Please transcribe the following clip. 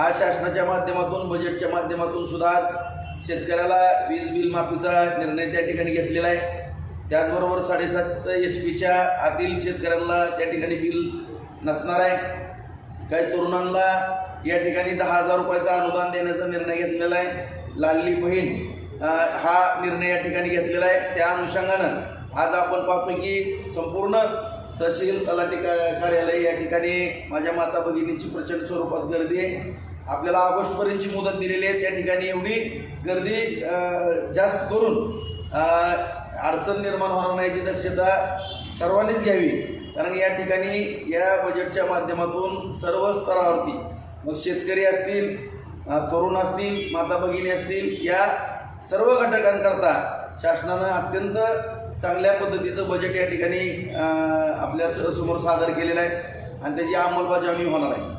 आज शासनाच्या माध्यमातून बजेटच्या माध्यमातून सुद्धा आज शेतकऱ्याला वीज बिल माफीचा निर्णय त्या ठिकाणी घेतलेला आहे. त्याचबरोबर साडेसात एच पीच्या आतील शेतकऱ्यांना त्या ठिकाणी बिल नसणार आहे. काही तरुणांना या ठिकाणी दहा हजार रुपयाचा अनुदान देण्याचा निर्णय घेतलेला आहे. लाडली बहीण हा निर्णय या ठिकाणी घेतलेला आहे. त्या अनुषंगानं आज आपण पाहतो की संपूर्ण तहसील तलाठी कार्यालय या ठिकाणी माझ्या माता भगिनीची प्रचंड स्वरूपात गर्दी आहे. आपल्याला ऑगस्टपर्यंतची मुदत दिलेली आहे. त्या ठिकाणी एवढी गर्दी जास्त करून अडचण निर्माण होणार नाही याची दक्षता सर्वांनीच घ्यावी. कारण या ठिकाणी या बजेटच्या माध्यमातून सर्व स्तरावरती मग शेतकरी असतील तरुण असतील माता भगिनी असतील या सर्व घटकांकरता शासनानं अत्यंत चांगल्या पद्धतीचं बजेट या ठिकाणी आपल्यासमोर सादर केलेलं आहे. आणि त्याची अंमलबजावणी होणार आहे.